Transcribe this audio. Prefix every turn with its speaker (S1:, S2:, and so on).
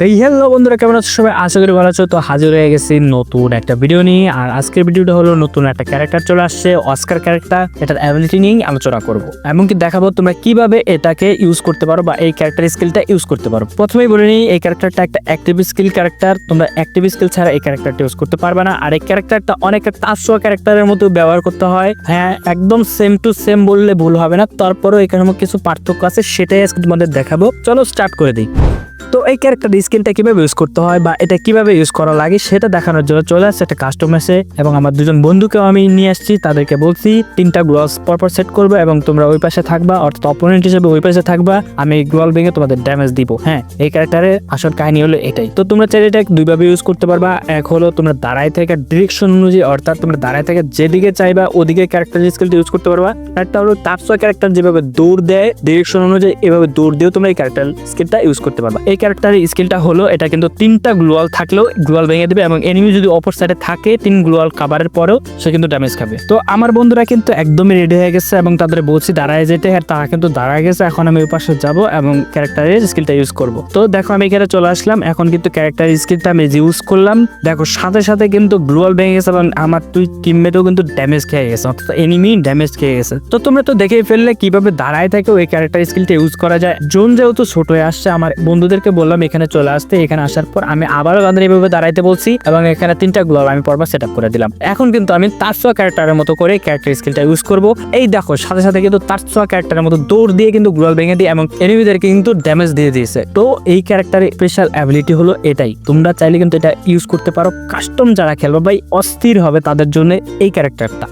S1: Hello বন্ধুরা, কেমন আছো সবাই? আশা করি ভালো আছো। তো হাজির হয়ে গেছি নতুন একটা ভিডিও নিয়ে। আর আজকের ভিডিওটা হলো নতুন একটা ক্যারেক্টার চলে আসছে অস্কার ক্যারেক্টার এটার অ্যাবিলিটি নিয়ে আলোচনা করব। এমনকি দেখাবো তোমরা কীভাবে এটাকে ইউজ করতে পারো বা এই ক্যারেক্টার স্কিলটা ইউজ করতে পারো। প্রথমেই বলে নিই, এই ক্যারেক্টারটা একটা অ্যাক্টিভ স্কিল ক্যারেক্টার তোমরা অ্যাক্টিভ স্কিল ছাড়া এই ক্যারেক্টারটা ইউজ করতে পারবে না। আর এই ক্যারেক্টারটা অনেক তাৎসোয়া ক্যারেক্টারের মতো ব্যবহার করতে হয়। হ্যাঁ একদম সেম টু সেম বললে ভুল হবে না। তারপরেও এখানে কিছু পার্থক্য আছে, সেটাই আজকে তোমাদের দেখাবো। চলো স্টার্ট করে দিই। তো এই ক্যারেক্টার স্কিনটা কীভাবে ইউজ করতে হয় বা এটা কীভাবে ইউজ করা লাগে সেটা দেখানোর জন্য চলে আসছে একটা কাস্টমার্সে এবং আমার দুজন বন্ধুকেও আমি নিয়ে আসছি, তাদেরকে বলছি, তিনটা গ্লোভস পরপর সেট করবে এবং তোমরা ওই পাশে থাকবা, অর্থাৎ অপোনেন্ট হিসেবে ওই পাশে থাকবা, আমি গ্লোয়াল ভেঙে তোমাদের ড্যামেজ দিব। হ্যাঁ এই ক্যারেক্টারের আসল কাহিনী হলো এটাই। তো তোমরা চাইলে এটা দুইভাবে ইউজ করতে পারবা। এক হলো তোমরা দাঁড়ায় থেকে ডিরেকশন অনুযায়ী, অর্থাৎ তোমরা দাঁড়ায় থেকে যেদিকে চাইবা, ওদিকে ক্যারেক্টার স্কিলটা ইউজ করতে পারবা। একটা হলো তাপসা ক্যারেক্টার যেভাবে দৌড় দেয় ডিরেকশন অনুযায়ী এভাবে দৌড় দিয়েও তোমরা এই ক্যারেক্টার স্কিলটা ইউজ করতে পারবা। এই ক্যারেক্টারের স্কিলটা হলো, এটা কিন্তু তিনটা গ্লোয়াল থাকলেও গ্লোয়াল ভেঙে দেবে এবং এনিমি যদি অপর সাইডে থাকে, তিন গ্লোয়াল কাভারের পরেও সে কিন্তু ড্যামেজ খাবে। তো আমার বন্ধুরা কিন্তু একদমই রেডি হয়ে গেছে এবং তাদের বলছি, দাঁড়ায় যেতে। আর তারা কিন্তু দাঁড়ায় গেছে। এখন আমি ওই পাশে যাব এবং ক্যারেক্টারের স্কিলটা ইউজ করব। তো দেখো, আমি এখানে চলে আসলাম। এখন কিন্তু ক্যারেক্টার স্কিলটা আমি ইউজ করলাম, দেখো, সাথে সাথে কিন্তু গ্লোয়াল ভেঙে গেছে এবং আমার তুই টিমমেটও কিন্তু ড্যামেজ খেয়ে গেছে। অর্থাৎ এনিমি ড্যামেজ খেয়ে গেছে। তো তোমরা তো দেখেই ফেললে, কীভাবে দাঁড়ায় থেকে ওই ক্যারেক্টার স্কিলটা ইউজ করা যায়। জোন যেহেতু ছোট হয়ে আসছে, আমার বন্ধুদেরকে বললাম এখানে চলে আসতে, এখানে আসার পর আমি আবারও তাদের এইভাবে দাঁড়াইতে বলছি এবং এখানে তিনটা গ্লোভ আমি পরপর সেট করে দিলাম। এখন কিন্তু আমি তারসোয়া ক্যারেক্টারের মতো করে ক্যারেক্টার স্কিলটা ইউজ করব। এই দেখো, সাথে সাথে কিন্তু তারসোয়া ক্যারেক্টারের মতো দৌড় দিয়ে কিন্তু গ্লোভ ভেঙে দিয়ে এবং এনিমিদেরকে কিন্তু ড্যামেজ দিয়ে দিয়েছে। তো এই ক্যারেক্টারের স্পেশাল অ্যাবিলিটি হলো এটাই। তোমরা চাইলে কিন্তু এটা ইউজ করতে পারো। কাস্টম যারা খেলবে ভাই, অস্থির হবে তাদের জন্য এই ক্যারেক্টারটা